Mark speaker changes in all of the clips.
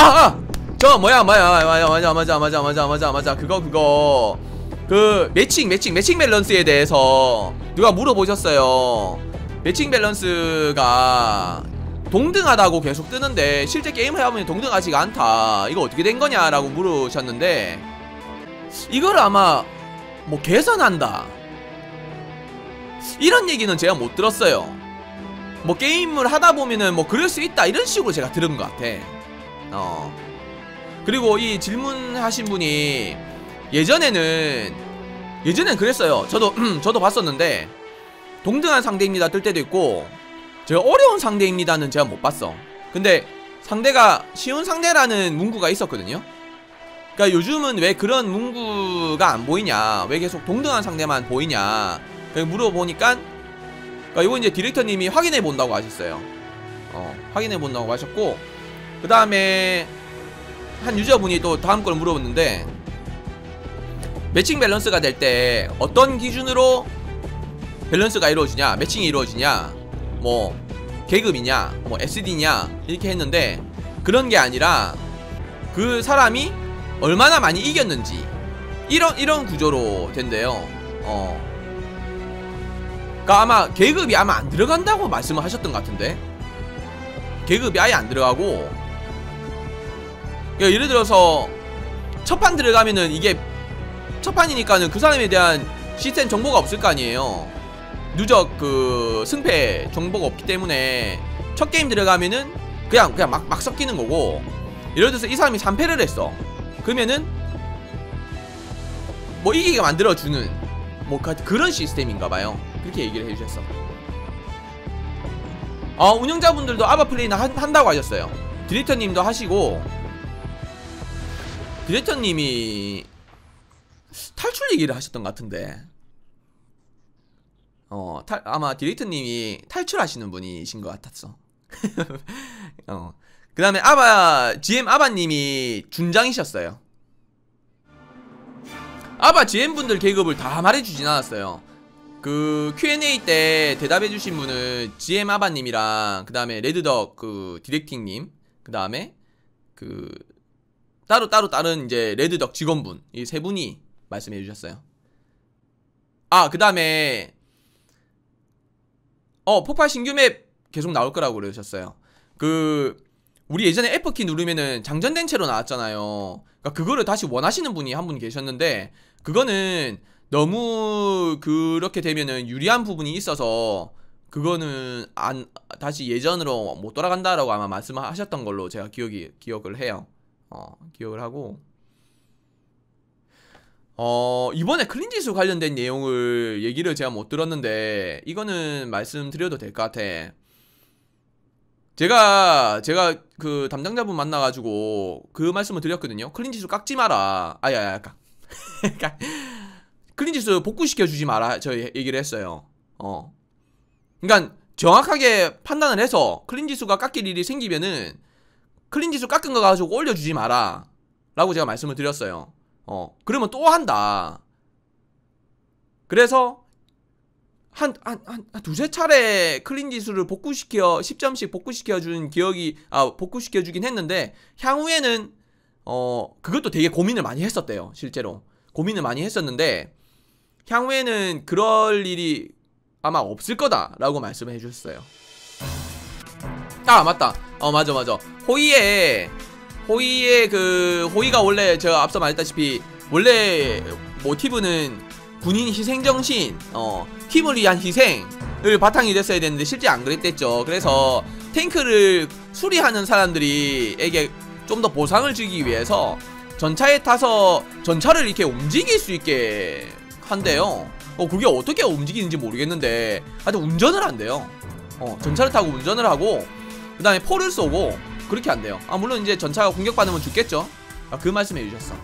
Speaker 1: 아, 아! 저 뭐야 뭐야 맞아 맞아 맞아 맞아 맞아 맞아 맞아 그거 그거 그 매칭 매칭 매칭 밸런스에 대해서 누가 물어보셨어요 매칭 밸런스가 동등하다고 계속 뜨는데 실제 게임을 해보면 동등하지가 않다 이거 어떻게 된 거냐라고 물으셨는데 이걸 아마 뭐 개선한다 이런 얘기는 제가 못 들었어요 뭐 게임을 하다 보면은 뭐 그럴 수 있다 이런 식으로 제가 들은 것 같아 어 그리고 이 질문하신 분이 예전에는 예전엔 그랬어요. 저도 저도 봤었는데 동등한 상대입니다 뜰 때도 있고 제가 어려운 상대입니다는 제가 못 봤어. 근데 상대가 쉬운 상대라는 문구가 있었거든요. 그러니까 요즘은 왜 그런 문구가 안 보이냐? 왜 계속 동등한 상대만 보이냐? 물어보니까 그러니까 이거 이제 디렉터님이 확인해 본다고 하셨어요. 어, 확인해 본다고 하셨고 그 다음에 한 유저분이 또 다음 걸 물어봤는데 매칭 밸런스가 될 때 어떤 기준으로 밸런스가 이루어지냐 매칭이 이루어지냐 뭐 계급이냐 뭐 SD냐 이렇게 했는데 그런 게 아니라 그 사람이 얼마나 많이 이겼는지 이런 이런 구조로 된대요. 어. 그니까 아마 계급이 아마 안 들어간다고 말씀을 하셨던 것 같은데 계급이 아예 안 들어가고 그러니까 예를 들어서 첫판 들어가면은 이게 첫 판이니까는 그 사람에 대한 시스템 정보가 없을 거 아니에요. 누적 그 승패 정보가 없기 때문에 첫 게임 들어가면은 그냥 그냥 막, 막 섞이는 거고. 예를 들어서 이 사람이 3패를 했어. 그러면은 뭐 이기게 만들어주는 뭐 그런 시스템인가봐요. 그렇게 얘기를 해주셨어. 어 운영자분들도 아바플레이나 한다고 하셨어요. 디렉터님도 하시고 디렉터님이 탈출 얘기를 하셨던 것 같은데. 어 탈, 아마 디렉터님이 탈출하시는 분이신 것 같았어. 어. 그 다음에 아바 GM 아바님이 준장이셨어요. 아바 GM분들 계급을 다 말해주진 않았어요. 그 Q&A 때 대답해주신 분은 GM 아바님이랑 그 다음에 레드덕 그 디렉팅님 그 다음에 그 따로 따로 다른 이제 레드덕 직원분 이 세 분이 말씀해 주셨어요. 아, 그 다음에 어, 폭발 신규 맵 계속 나올 거라고 그러셨어요. 그 우리 예전에 F키 누르면은 장전된 채로 나왔잖아요. 그러니까 그거를 다시 원하시는 분이 한 분 계셨는데 그거는 너무 그렇게 되면은 유리한 부분이 있어서 그거는 안 다시 예전으로 못 돌아간다라고 아마 말씀하셨던 걸로 제가 기억이 기억을 해요. 어, 기억을 하고 어, 이번에 클린지수 관련된 내용을 얘기를 제가 못 들었는데 이거는 말씀드려도 될 것 같아. 제가 제가 그 담당자분 만나가지고 그 말씀을 드렸거든요. 클린지수 깎지 마라. 아야야 깎. 클린지수 복구시켜 주지 마라. 저 얘기를 했어요. 어. 그러니까 정확하게 판단을 해서 클린지수가 깎일 일이 생기면은 클린 지수 깎은 거 가지고 올려주지 마라. 라고 제가 말씀을 드렸어요. 어 그러면 또 한다. 그래서 한, 한, 한, 한 두세 차례 클린 지수를 복구시켜 10점씩 복구시켜 준 기억이 아 복구시켜 주긴 했는데 향후에는 어 그것도 되게 고민을 많이 했었대요 실제로. 고민을 많이 했었는데 향후에는 그럴 일이 아마 없을 거다라고 말씀을 해주셨어요 아 맞다. 어 맞아 맞아. 호이에 호이의 그 호이가 원래 제가 앞서 말했다시피 원래 모티브는 군인 희생정신 어 팀을 위한 희생을 바탕이 됐어야 되는데 실제 안 그랬댔죠. 그래서 탱크를 수리하는 사람들이에게 좀 더 보상을 주기 위해서 전차에 타서 전차를 이렇게 움직일 수 있게 한대요. 어 그게 어떻게 움직이는지 모르겠는데 하여튼 운전을 한대요. 어 전차를 타고 운전을 하고 그 다음에 포를 쏘고 그렇게 안 돼요. 아 물론 이제 전차가 공격받으면 죽겠죠. 아, 그 말씀 해주셨어.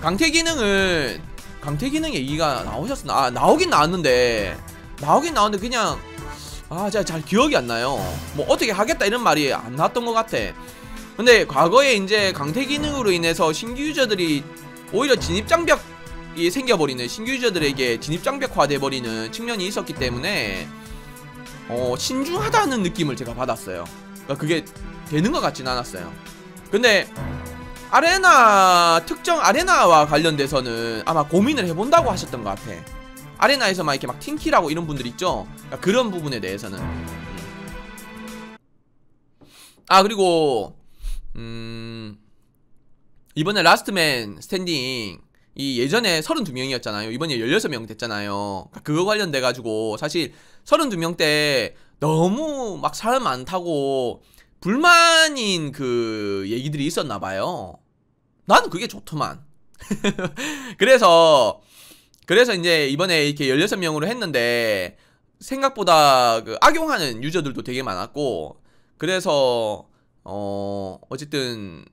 Speaker 1: 강태 기능은 강태 기능 얘기가 나오셨어 아 나오긴 나왔는데 나오긴 나왔는데 그냥 아 제가 잘 기억이 안 나요. 뭐 어떻게 하겠다 이런 말이 안 나왔던 것 같아. 근데 과거에 이제 강태 기능으로 인해서 신규 유저들이 오히려 진입장벽이 생겨버리는 신규 유저들에게 진입장벽화 돼버리는 측면이 있었기 때문에 어, 신중하다는 느낌을 제가 받았어요. 그러니까 그게 되는 것 같진 않았어요. 그 근데 아레나 특정 아레나와 관련돼서는 아마 고민을 해본다고 하셨던 것 같아. 아레나에서 막 이렇게 막 팅키라고 이런 분들 있죠. 그러니까 그런 부분에 대해서는. 음. 아 그리고 음 이번에 라스트맨 스탠딩 이 예전에 32명이었잖아요. 이번에 16명 됐잖아요. 그거 관련돼 가지고 사실 32명 때 너무 막 사람 많다고 불만인 그 얘기들이 있었나 봐요. 나는 그게 좋더만. 그래서 그래서 이제 이번에 이렇게 16명으로 했는데 생각보다 그 악용하는 유저들도 되게 많았고 그래서 어 어쨌든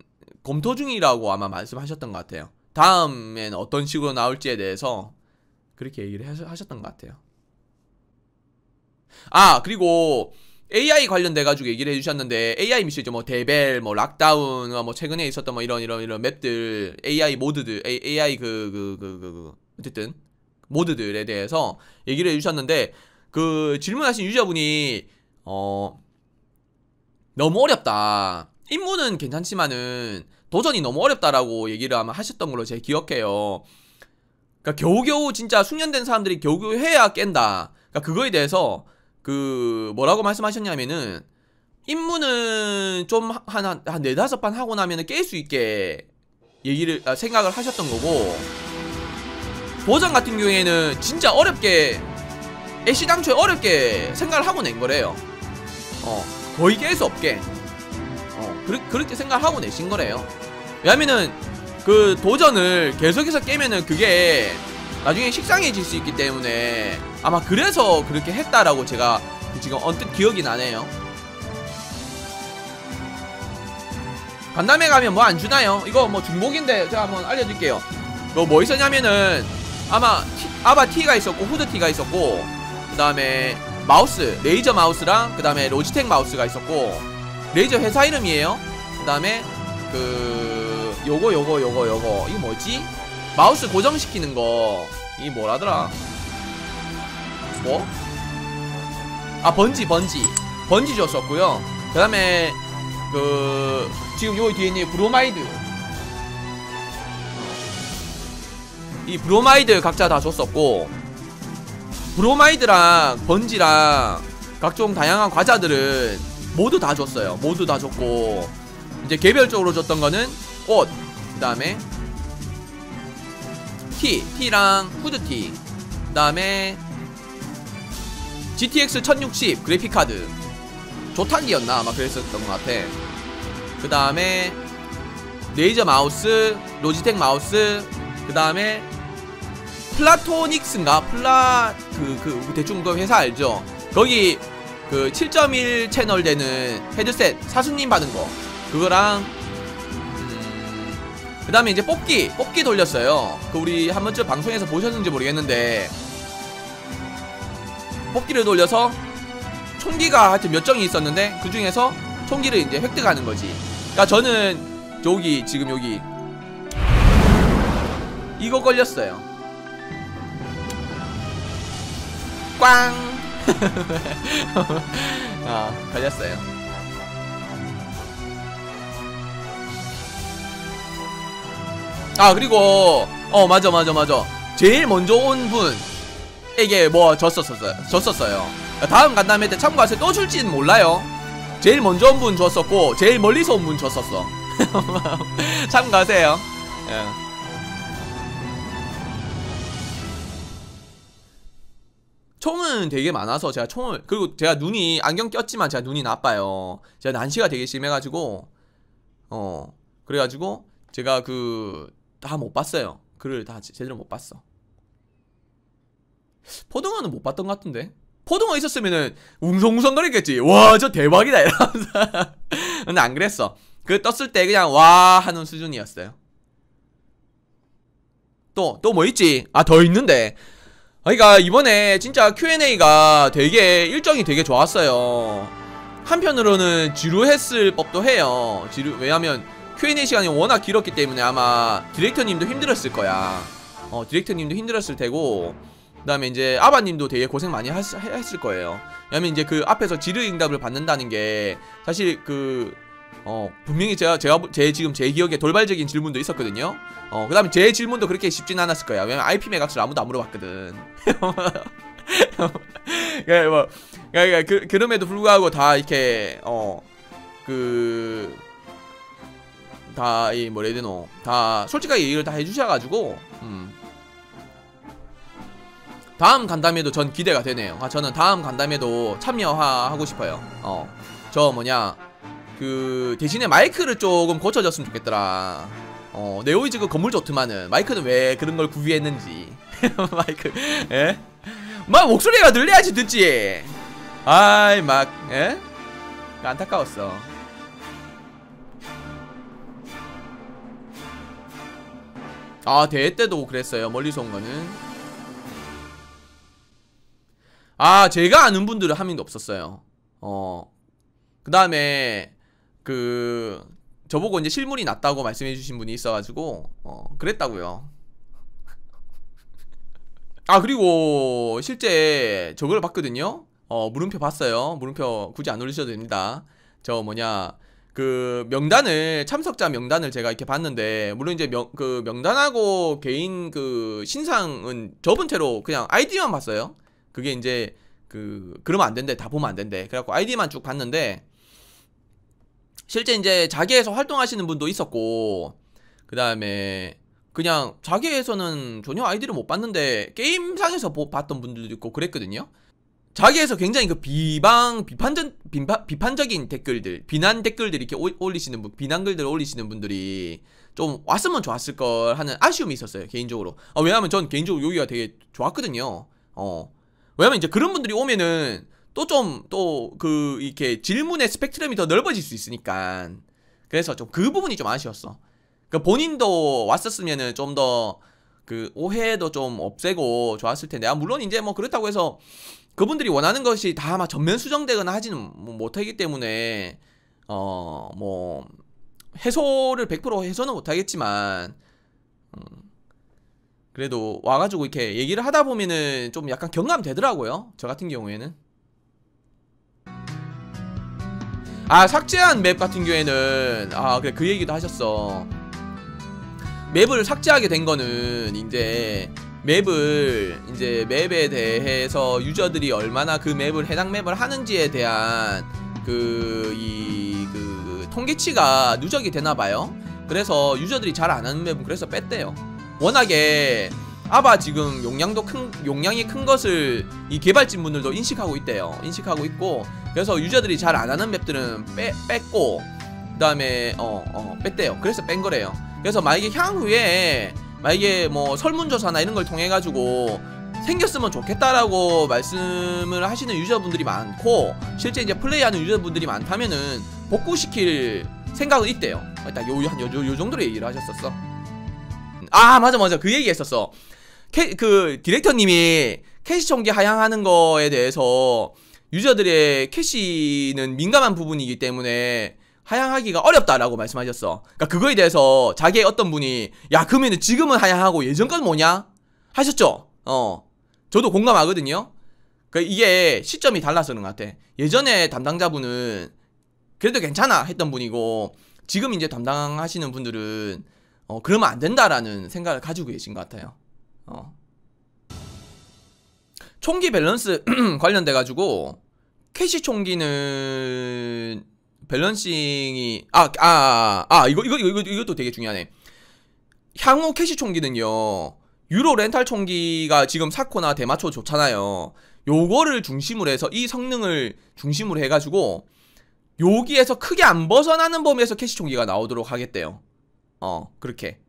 Speaker 1: 검토 중이라고 아마 말씀하셨던 것 같아요. 다음엔 어떤 식으로 나올지에 대해서 그렇게 얘기를 하셨던 것 같아요. 아 그리고 AI 관련돼 가지고 얘기를 해주셨는데 AI 미션이죠 뭐 데벨 뭐 락다운 뭐 최근에 있었던 뭐 이런 이런 이런 맵들 AI 모드들 AI 그그그 그, 그, 그, 어쨌든 모드들에 대해서 얘기를 해주셨는데 그 질문하신 유저분이 어 너무 어렵다 임무는 괜찮지만은 도전이 너무 어렵다라고 얘기를 아마 하셨던 걸로 제가 기억해요. 그러니까 겨우겨우 진짜 숙련된 사람들이 겨우겨우 해야 깬다. 그러니까 그거에 대해서 그 뭐라고 말씀하셨냐면은 임무는 좀 한 한 네다섯 판 하고 나면은 깰 수 있게 얘기를 아, 생각을 하셨던 거고 도전 같은 경우에는 진짜 어렵게 애시당초에 어렵게 생각을 하고 낸 거래요. 어 거의 깰 수 없게 어 그르, 그렇게 생각하고 내신 거래요. 왜냐면은 그 도전을 계속해서 깨면은 그게 나중에 식상해질 수 있기 때문에 아마 그래서 그렇게 했다라고 제가 지금 언뜻 기억이 나네요 간담회 가면 뭐 안 주나요? 이거 뭐 중복인데 제가 한번 알려드릴게요 뭐, 뭐 있었냐면은 아마 티, 아바 T가 있었고 후드 T가 있었고 그 다음에 마우스 레이저 마우스랑 그 다음에 로지텍 마우스가 있었고 레이저 회사 이름이에요. 그 다음에 그 요거 요거 요거 요거. 이거 뭐지? 마우스 고정시키는 거. 이 뭐라더라? 뭐? 아 번지 번지. 번지 줬었고요. 그 다음에 그 지금 요 뒤에 있는 브로마이드. 이 브로마이드 각자 다 줬었고 브로마이드랑 번지랑 각종 다양한 과자들은 모두 다 줬어요. 모두 다 줬고 이제 개별적으로 줬던 거는 옷그 다음에 T T랑 후드티 그 다음에 GTX 1060 그래픽카드. 조탄기였나? 아마 그랬었던 것 같아. 그 다음에 레이저 마우스 로지텍 마우스 그 다음에 플라토닉스인가? 플라 그, 그 대충 그 회사 알죠? 거기 그 7.1 채널 되는 헤드셋 사수님 받은 거 그거랑 음, 그 다음에 이제 뽑기 뽑기 돌렸어요 그 우리 한 번쯤 방송에서 보셨는지 모르겠는데 뽑기를 돌려서 총기가 하여튼 몇 정이 있었는데 그 중에서 총기를 이제 획득하는 거지. 그러니까 저는 여기 지금 여기 이거 걸렸어요. 꽝. 아 걸렸어요. 아 그리고 어 맞아 맞아 맞아 제일 먼저 온 분 에게 뭐 줬었어요. 줬었어요. 다음 간담회 때 참고하세요. 또 줄지는 몰라요. 제일 먼저 온 분 줬었고 제일 멀리서 온 분 줬었어. 참고하세요. 예. 총은 되게 많아서 제가 총을 그리고 제가 눈이 안경 꼈지만 제가 눈이 나빠요. 제가 난시가 되게 심해가지고 어 그래가지고 제가 그 다 못 봤어요. 글을 다 제대로 못 봤어. 포동어는 못 봤던 것 같은데? 포동어 있었으면은 웅성웅성거리겠지. 와 저 대박이다. 이러면서. 근데 안 그랬어. 그 떴을 때 그냥 와 하는 수준이었어요. 또 또 뭐 있지? 아 더 있는데 그러니까 이번에 진짜 Q&A가 되게 일정이 되게 좋았어요. 한편으로는 지루했을 법도 해요. 지루 왜냐면 Q&A 시간이 워낙 길었기 때문에 아마 디렉터님도 힘들었을 거야. 어 디렉터님도 힘들었을 테고 그 다음에 이제 아바님도 되게 고생 많이 했, 했을 거예요. 왜냐면 이제 그 앞에서 지르 응답을 받는다는 게 사실 그 어 분명히 제가 제가 제 지금 제 기억에 돌발적인 질문도 있었거든요. 어 그다음에 제 질문도 그렇게 쉽진 않았을 거야. 왜냐면 IP 매각수를 아무도 안 물어봤거든. 그러니까 뭐 그러니까 그, 그럼에도 불구하고 다 이렇게 어그 다 이 뭐라 해야 되노 다 솔직하게 얘기를 다 해주셔가지고 음. 다음 간담회도 전 기대가 되네요 아 저는 다음 간담회도 참여하고 싶어요 어 저 뭐냐 그 대신에 마이크를 조금 고쳐줬으면 좋겠더라. 어 네오이즈 그 건물 좋더만은 마이크는 왜 그런 걸 구비했는지. 마이크 예? 막 목소리가 늘려야지 듣지. 아이 막 예? 안타까웠어. 아 대회 때도 그랬어요 멀리서 온 거는. 아 제가 아는 분들은 한 명도 없었어요. 어그 다음에 그 저보고 이제 실물이 났다고 말씀해 주신 분이 있어가지고 어 그랬다고요 아 그리고 실제 저걸 봤거든요 어 물음표 봤어요 물음표 굳이 안 올리셔도 됩니다 저 뭐냐 그 명단을 참석자 명단을 제가 이렇게 봤는데 물론 이제 명, 그 명단하고 개인 그 신상은 접은 채로 그냥 아이디만 봤어요. 그게 이제 그 그러면 안 된대 다 보면 안 된대. 그래갖고 아이디만 쭉 봤는데 실제 이제 자기에서 활동하시는 분도 있었고 그 다음에 그냥 자기에서는 전혀 아이디를 못 봤는데 게임상에서 봤던 분들도 있고 그랬거든요. 자기에서 굉장히 그 비방 비판적 비파, 비판적인 댓글들 비난 댓글들 이렇게 올리시는 분 비난 글들 올리시는 분들이 좀 왔으면 좋았을 걸 하는 아쉬움이 있었어요 개인적으로. 아, 왜냐하면 전 개인적으로 여기가 되게 좋았거든요. 어. 왜냐면 이제 그런 분들이 오면은 또 좀 또 그 이렇게 질문의 스펙트럼이 더 넓어질 수 있으니까. 그래서 좀 그 부분이 좀 아쉬웠어. 그 본인도 왔었으면은 좀 더 그 오해도 좀 없애고 좋았을 텐데. 아 물론 이제 뭐 그렇다고 해서 그분들이 원하는 것이 다 막 전면 수정되거나 하지는 뭐 못하기 때문에 어 뭐 해소를 100% 해소는 못하겠지만 음, 그래도 와가지고 이렇게 얘기를 하다 보면은 좀 약간 경감되더라고요. 저 같은 경우에는 아 삭제한 맵 같은 경우에는 아 그래 그 얘기도 하셨어 맵을 삭제하게 된 거는 이제 맵을 이제 맵에 대해서 유저들이 얼마나 그 맵을 해당 맵을 하는지에 대한 그 이그 그 통계치가 누적이 되나 봐요. 그래서 유저들이 잘 안 하는 맵은 그래서 뺐대요. 워낙에 아바 지금 용량도 큰 용량이 큰 것을 이 개발진 분들도 인식하고 있대요. 인식하고 있고 그래서 유저들이 잘 안 하는 맵들은 빼, 뺐고 그다음에 어, 어 뺐대요. 그래서 뺀 거래요. 그래서 만약에 향후에 만약에 뭐 설문조사나 이런 걸 통해 가지고 생겼으면 좋겠다라고 말씀을 하시는 유저분들이 많고 실제 이제 플레이하는 유저분들이 많다면은 복구시킬 생각은 있대요. 일단 요, 한 요, 요, 요 정도로 얘기를 하셨었어. 아 맞아 맞아 그 얘기 했었어. 캐, 그 디렉터님이 캐시 총기 하향하는 거에 대해서 유저들의 캐시는 민감한 부분이기 때문에 하향하기가 어렵다라고 말씀하셨어. 그러니까 그거에 대해서 자기의 어떤 분이 야 그러면 지금은 하향하고 예전 건 뭐냐 하셨죠. 어, 저도 공감하거든요. 그 이게 시점이 달라서 그런 것 같아. 예전에 담당자분은 그래도 괜찮아 했던 분이고 지금 이제 담당하시는 분들은 어 그러면 안 된다라는 생각을 가지고 계신 것 같아요. 어. 총기 밸런스 관련돼 가지고 캐시 총기는 밸런싱이 아아 아, 아, 아, 이거 이거 이거 이것도 되게 중요하네. 향후 캐시 총기는요. 유로 렌탈 총기가 지금 사코나 대마초 좋잖아요. 요거를 중심으로 해서 이 성능을 중심으로 해가지고 여기에서 크게 안 벗어나는 범위에서 캐시 총기가 나오도록 하겠대요. 어 그렇게.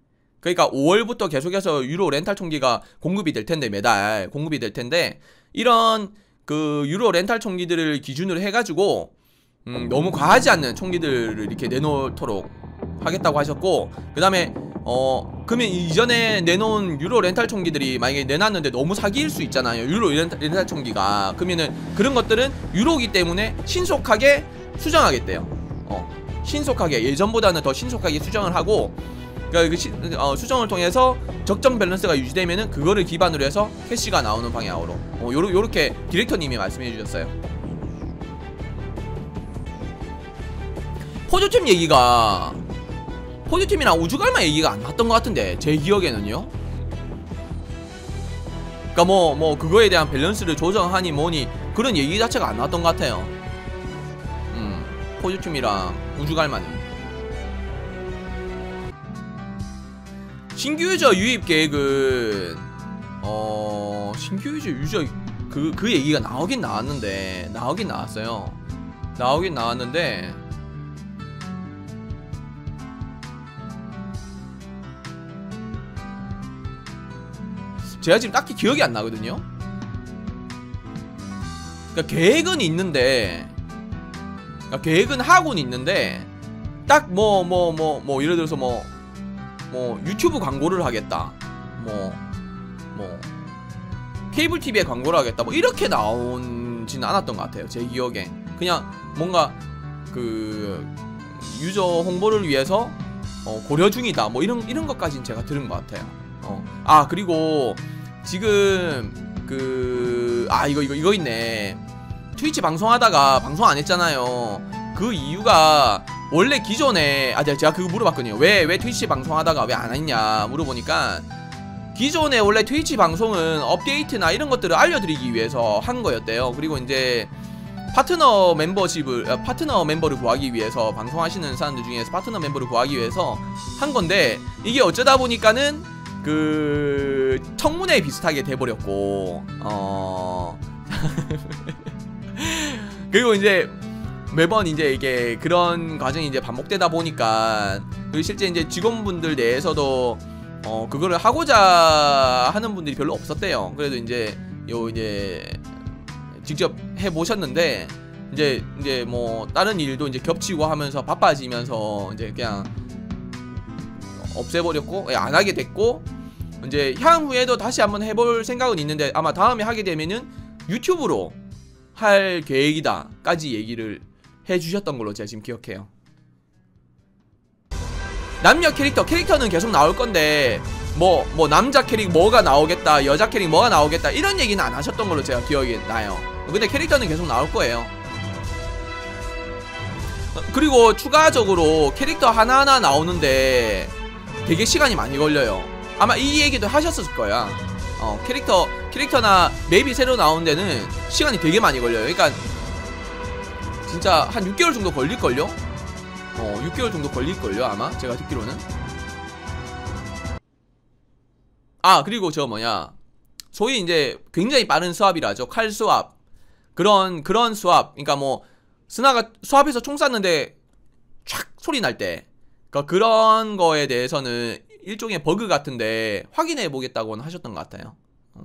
Speaker 1: 그러니까 5월부터 계속해서 유로 렌탈 총기가 공급이 될 텐데 매달 공급이 될 텐데 이런 그 유로 렌탈 총기들을 기준으로 해가지고 음, 너무 과하지 않는 총기들을 이렇게 내놓도록 하겠다고 하셨고 그 다음에 어 그러면 이전에 내놓은 유로 렌탈 총기들이 만약에 내놨는데 너무 사기일 수 있잖아요 유로 렌탈, 렌탈 총기가. 그러면은 그런 것들은 유로기 때문에 신속하게 수정하겠대요. 어 신속하게 예전보다는 더 신속하게 수정을 하고 그러니까 그 시, 어, 수정을 통해서 적정 밸런스가 유지되면은 그거를 기반으로 해서 캐시가 나오는 방향으로 어, 요러, 요렇게 디렉터님이 말씀해 주셨어요 포즈팀 얘기가 포즈팀이랑 우주갈마 얘기가 안 나왔던 것 같은데 제 기억에는요 그니까 뭐, 뭐, 그거에 대한 밸런스를 조정하니 뭐니 그런 얘기 자체가 안 나왔던 것 같아요. 음, 포즈춤이랑 우주갈마는. 신규 유저 유입 계획은, 어, 신규 유저 유저, 그, 그 얘기가 나오긴 나왔는데, 나오긴 나왔어요. 나오긴 나왔는데, 제가 지금 딱히 기억이 안 나거든요. 그러니까 계획은 있는데, 그러니까 계획은 하고는 있는데, 딱 뭐 뭐 뭐뭐 예를 들어서 뭐 뭐 유튜브 광고를 하겠다, 뭐뭐 케이블 TV에 광고를 하겠다, 뭐 이렇게 나온지는 않았던 것 같아요. 제 기억에 그냥 뭔가 그 유저 홍보를 위해서 어, 고려 중이다, 뭐 이런 이런 것까지는 제가 들은 것 같아요. 어. 아 그리고 지금 그 아 이거 이거 이거 있네 트위치 방송하다가 방송 안 했잖아요 그 이유가 원래 기존에 아 제가 그거 물어봤거든요. 왜 왜 트위치 방송하다가 왜 안 했냐 물어보니까 기존에 원래 트위치 방송은 업데이트나 이런 것들을 알려드리기 위해서 한 거였대요. 그리고 이제 파트너 멤버십을 아, 파트너 멤버를 구하기 위해서 방송하시는 사람들 중에서 파트너 멤버를 구하기 위해서 한 건데 이게 어쩌다 보니까는 그 청문회 비슷하게 돼버렸고 어. 그리고 이제 매번 이제 이게 그런 과정이 이제 반복되다 보니까 그리고 실제 이제 직원분들 내에서도 어 그거를 하고자 하는 분들이 별로 없었대요. 그래도 이제 요 이제 직접 해 보셨는데 이제 이제 뭐 다른 일도 이제 겹치고 하면서 바빠지면서 이제 그냥 없애버렸고 예, 안 하게 됐고 이제 향후에도 다시 한번 해볼 생각은 있는데 아마 다음에 하게 되면은 유튜브로 할 계획이다까지 얘기를 해주셨던 걸로 제가 지금 기억해요. 남녀 캐릭터 캐릭터는 계속 나올 건데 뭐 뭐 남자 캐릭 뭐가 나오겠다 여자 캐릭 뭐가 나오겠다 이런 얘기는 안 하셨던 걸로 제가 기억이 나요. 근데 캐릭터는 계속 나올 거예요. 그리고 추가적으로 캐릭터 하나하나 나오는데 되게 시간이 많이 걸려요. 아마 이 얘기도 하셨을 거야. 어, 캐릭터, 캐릭터나 맵이 새로 나온 데는 시간이 되게 많이 걸려요. 그러니까, 진짜 한 6개월 정도 걸릴걸요? 어, 6개월 정도 걸릴걸요, 아마? 제가 듣기로는. 아, 그리고 저 뭐냐. 소위 이제 굉장히 빠른 수압이라죠. 칼 수압. 그런, 그런 수압. 그러니까 뭐, 스나가 수압해서 총 쐈는데, 촥 소리 날 때. 그러니까 그런 거에 대해서는 일종의 버그 같은데 확인해 보겠다고는 하셨던 것 같아요. 어.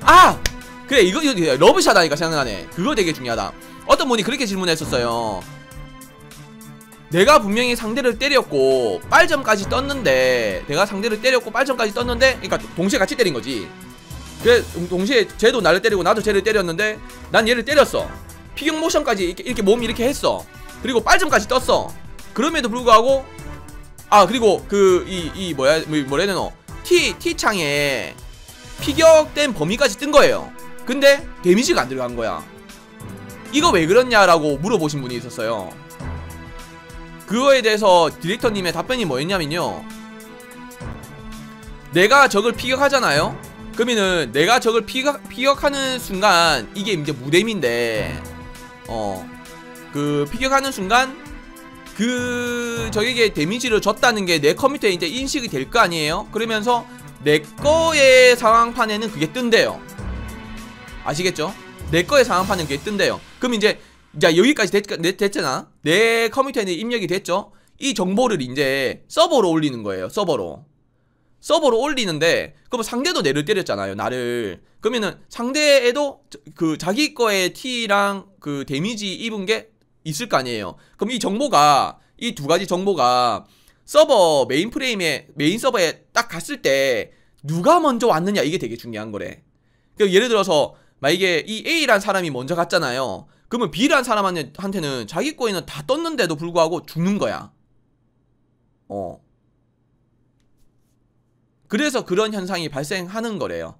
Speaker 1: 아! 그래 이거, 이거 러브샷 하니까 생각나네. 그거 되게 중요하다. 어떤 분이 그렇게 질문했었어요. 내가 분명히 상대를 때렸고 빨점까지 떴는데 내가 상대를 때렸고 빨점까지 떴는데 그러니까 동시에 같이 때린 거지. 그래 동시에 쟤도 나를 때리고 나도 쟤를 때렸는데 난 얘를 때렸어. 피격 모션까지 이렇게, 이렇게 몸 이렇게 했어. 그리고 빨점까지 떴어. 그럼에도 불구하고 아 그리고 그 이 이 뭐야 뭐, 뭐라 해야 되노 T T 창에 피격된 범위까지 뜬 거예요. 근데 데미지가 안 들어간 거야. 이거 왜 그렇냐라고 물어보신 분이 있었어요. 그거에 대해서 디렉터님의 답변이 뭐였냐면요. 내가 적을 피격하잖아요. 그러면은 내가 적을 피격, 피격하는 순간 이게 이제 무뎀인데 어 그 피격하는 순간 그 적에게 데미지를 줬다는 게 내 컴퓨터에 이제 인식이 될 거 아니에요? 그러면서 내 거의 상황판에는 그게 뜬대요. 아시겠죠? 내 거의 상황판은 그게 뜬대요. 그럼 이제 자 여기까지 됐, 됐잖아. 내 컴퓨터에는 입력이 됐죠? 이 정보를 이제 서버로 올리는 거예요. 서버로. 서버로 올리는데 그럼 상대도 내를 때렸잖아요. 나를. 그러면은 상대에도 그 자기 거의 T랑 그 데미지 입은 게 있을 거 아니에요. 그럼 이 정보가 이 두 가지 정보가 서버 메인 프레임에 메인 서버에 딱 갔을 때 누가 먼저 왔느냐 이게 되게 중요한 거래. 그 예를 들어서 만약에 이 A란 사람이 먼저 갔잖아요. 그러면 B란 사람한테는 자기 거에는 다 떴는데도 불구하고 죽는 거야. 어. 그래서 그런 현상이 발생하는 거래요.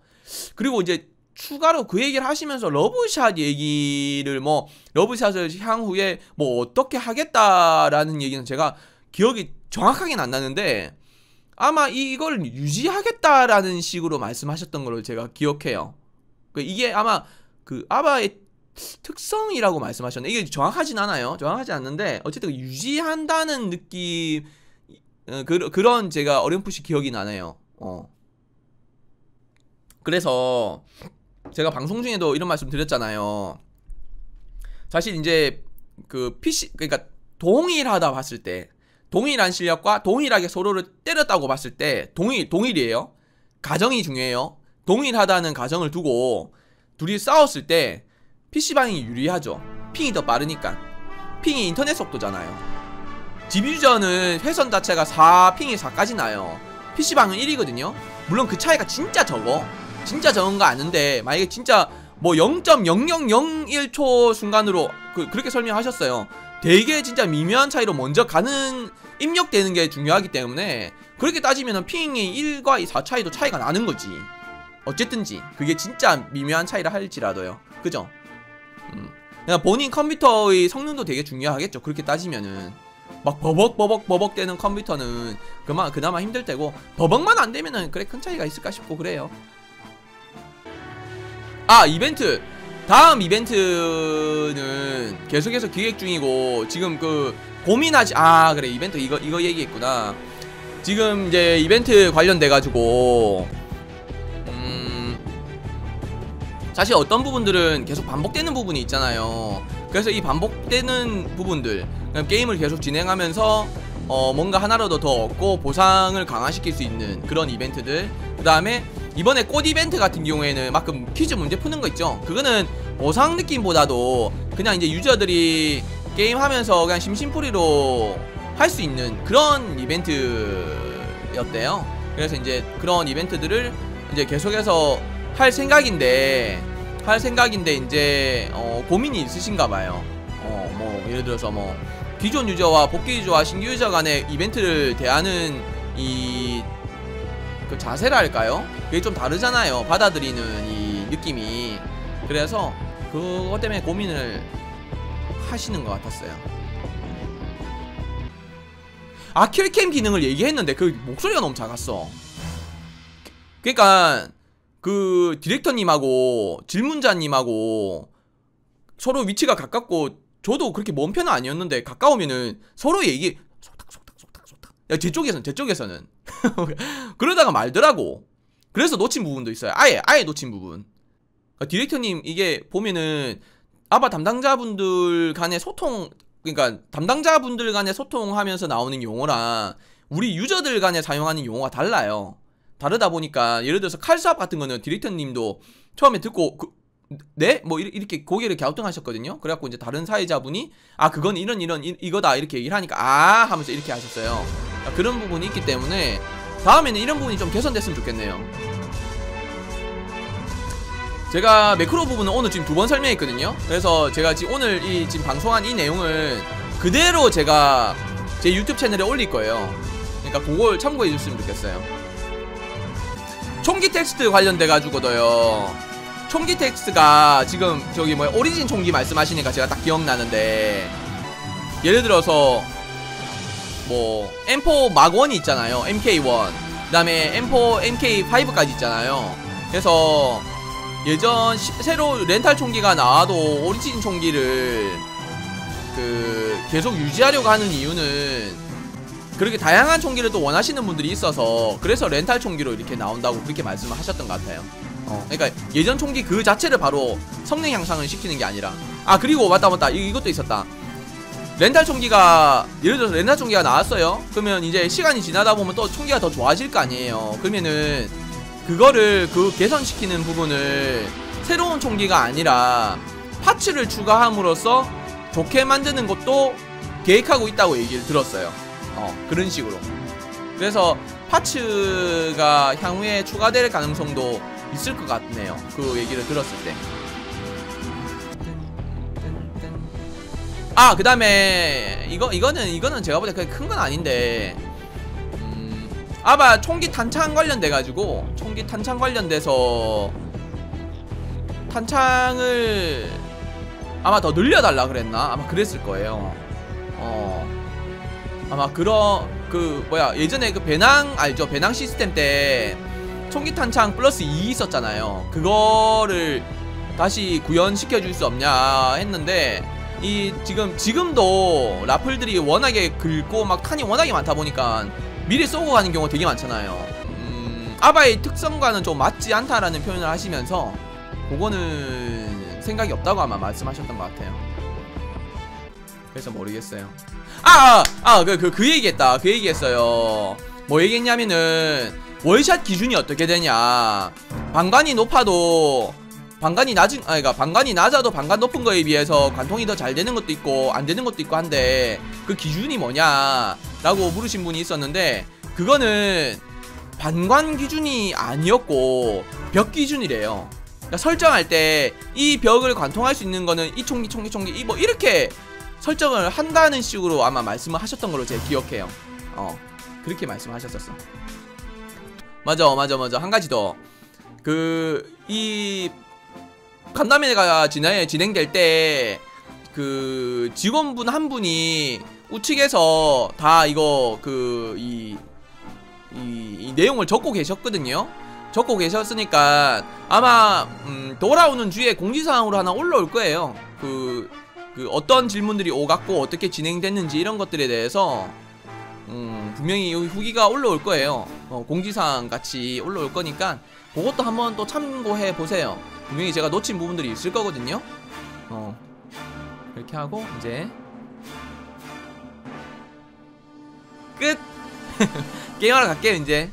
Speaker 1: 그리고 이제 추가로 그 얘기를 하시면서 러브샷 얘기를 뭐 러브샷을 향후에 뭐 어떻게 하겠다라는 얘기는 제가 기억이 정확하게는 안 나는데 아마 이걸 유지하겠다라는 식으로 말씀하셨던 걸로 제가 기억해요. 그 이게 아마 그 아바의 특성이라고 말씀하셨는데 이게 정확하진 않아요. 정확하지 않는데 어쨌든 유지한다는 느낌 어, 그, 그런 제가 어렴풋이 기억이 나네요. 어. 그래서 제가 방송 중에도 이런 말씀 드렸잖아요. 사실 이제 그 PC 그러니까 동일하다 봤을 때 동일한 실력과 동일하게 서로를 때렸다고 봤을 때 동일 동일이에요. 가정이 중요해요. 동일하다는 가정을 두고 둘이 싸웠을 때 PC방이 유리하죠. 핑이 더 빠르니까. 핑이 인터넷 속도잖아요. 디비전은 회선 자체가 4, 핑이 4까지 나요. PC방은 1이거든요. 물론 그 차이가 진짜 적어. 진짜 적은 거 아는데 만약에 진짜 뭐 0.0001초 순간으로 그, 그렇게 설명하셨어요. 되게 진짜 미묘한 차이로 먼저 가는 입력되는 게 중요하기 때문에 그렇게 따지면 핑이 1과 4 차이도 차이가 나는 거지. 어쨌든지 그게 진짜 미묘한 차이라 할지라도요. 그죠? 음. 그냥 본인 컴퓨터의 성능도 되게 중요하겠죠. 그렇게 따지면은 막 버벅 버벅 버벅 되는 컴퓨터는 그만 그나마 힘들 때고 버벅만 안 되면은 그래 큰 차이가 있을까 싶고 그래요. 아 이벤트 다음 이벤트는 계속해서 기획 중이고 지금 그 고민하지 아 그래 이벤트 이거 이거 얘기했구나 지금 이제 이벤트 관련돼 가지고 사실 어떤 부분들은 계속 반복되는 부분이 있잖아요. 그래서 이 반복되는 부분들 게임을 계속 진행하면서 어 뭔가 하나라도 더 얻고 보상을 강화시킬 수 있는 그런 이벤트들. 그 다음에 이번에 꽃 이벤트 같은 경우에는 막끔 퀴즈 문제 푸는 거 있죠? 그거는 보상 느낌보다도 그냥 이제 유저들이 게임하면서 그냥 심심풀이로 할 수 있는 그런 이벤트였대요. 그래서 이제 그런 이벤트들을 이제 계속해서 할 생각인데 할 생각인데 이제 어 고민이 있으신가 봐요 어 뭐 예를 들어서 뭐 기존 유저와 복귀 유저와 신규 유저 간의 이벤트를 대하는 이 그 자세랄까요? 그게 좀 다르잖아요. 받아들이는 이 느낌이. 그래서 그것 때문에 고민을 하시는 것 같았어요. 아 킬캠 기능을 얘기했는데 그 목소리가 너무 작았어. 그러니까 그 디렉터님하고 질문자님하고 서로 위치가 가깝고 저도 그렇게 먼 편은 아니었는데 가까우면은 서로 얘기 야제 쪽에서는 제 쪽에서는. 그러다가 말더라고. 그래서 놓친 부분도 있어요. 아예 아예 놓친 부분. 그러니까 디렉터님 이게 보면은 아바 담당자분들 간의 소통 그러니까 담당자분들 간의 소통하면서 나오는 용어랑 우리 유저들 간에 사용하는 용어가 달라요 다르다 보니까 예를 들어서 칼수압 같은 거는 디렉터님도 처음에 듣고 그, 네? 뭐 이렇게 고개를 갸우뚱하셨거든요. 그래갖고 이제 다른 사회자분이 아 그건 이런 이런 이, 거다 이렇게 얘기를 하니까 아 하면서 이렇게 하셨어요. 그러니까 그런 부분이 있기 때문에 다음에는 이런 부분이 좀 개선됐으면 좋겠네요. 제가 매크로 부분은 오늘 지금 두 번 설명했거든요. 그래서 제가 지금 오늘 이 지금 방송한 이 내용을 그대로 제가 제 유튜브 채널에 올릴 거예요. 그러니까 그걸 참고해 줬으면 좋겠어요. 총기 텍스트 관련돼 가지고도요. 총기 텍스가 지금 저기 뭐야 오리진 총기 말씀하시니까 제가 딱 기억나는데 예를 들어서 뭐 M4 막1이 있잖아요. MK1 그 다음에 M4 MK5까지 있잖아요. 그래서 예전 시, 새로 렌탈 총기가 나와도 오리진 총기를 그 계속 유지하려고 하는 이유는 그렇게 다양한 총기를 또 원하시는 분들이 있어서 그래서 렌탈 총기로 이렇게 나온다고 그렇게 말씀을 하셨던 것 같아요. 어, 그러니까 예전 총기 그 자체를 바로 성능 향상을 시키는 게 아니라. 아 그리고 맞다 맞다. 이, 이것도 있었다. 렌탈 총기가 예를 들어서 렌탈 총기가 나왔어요? 그러면 이제 시간이 지나다 보면 또 총기가 더 좋아질 거 아니에요. 그러면은 그거를 그 개선시키는 부분을 새로운 총기가 아니라 파츠를 추가함으로써 좋게 만드는 것도 계획하고 있다고 얘기를 들었어요 어 그런 식으로 그래서 파츠가 향후에 추가될 가능성도 있을 것 같네요. 그 얘기를 들었을 때. 아, 그 다음에 이거 이거는 이거는 제가 보다 큰 건 아닌데. 음, 아바 총기 탄창 관련돼 가지고 총기 탄창 관련돼서 탄창을 아마 더 늘려달라 그랬나? 아마 그랬을 거예요. 어 아마 그런 그 뭐야 예전에 그 배낭 알죠? 배낭 시스템 때 총기 탄창 플러스 2 있었잖아요. 그거를 다시 구현시켜 줄 수 없냐 했는데 이 지금 지금도 라플들이 워낙에 긁고 막 탄이 워낙에 많다 보니까 미리 쏘고 가는 경우가 되게 많잖아요. 음, 아바의 특성과는 좀 맞지 않다라는 표현을 하시면서 그거는 생각이 없다고 아마 말씀하셨던 것 같아요. 그래서 모르겠어요. 아, 아, 그, 그, 그 얘기했다. 그 얘기했어요. 뭐 얘기했냐면은, 월샷 기준이 어떻게 되냐. 방관이 높아도, 방관이 낮은, 아, 그니까 방관이 낮아도 방관 높은 거에 비해서 관통이 더 잘 되는 것도 있고, 안 되는 것도 있고 한데, 그 기준이 뭐냐. 라고 물으신 분이 있었는데, 그거는, 반관 기준이 아니었고, 벽 기준이래요. 그러니까 설정할 때, 이 벽을 관통할 수 있는 거는 이 총기, 총기, 총기, 이 뭐, 이렇게 설정을 한다는 식으로 아마 말씀을 하셨던 걸로 제가 기억해요. 어, 그렇게 말씀하셨었어. 맞아, 맞아, 맞아. 한 가지 더. 그, 이, 간담회가 진행, 진행될 때, 그, 직원분 한 분이 우측에서 다 이거, 그, 이, 이, 이 내용을 적고 계셨거든요. 적고 계셨으니까 아마 음, 돌아오는 주에 공지사항으로 하나 올라올 거예요. 그, 그 어떤 질문들이 오갔고 어떻게 진행됐는지 이런 것들에 대해서 음, 분명히 후기가 올라올 거예요. 어, 공지사항 같이 올라올 거니까 그것도 한번 또 참고해 보세요. 분명히 제가 놓친 부분들이 있을 거거든요. 어, 이렇게 하고 이제 끝. 게임하러 갈게요 이제.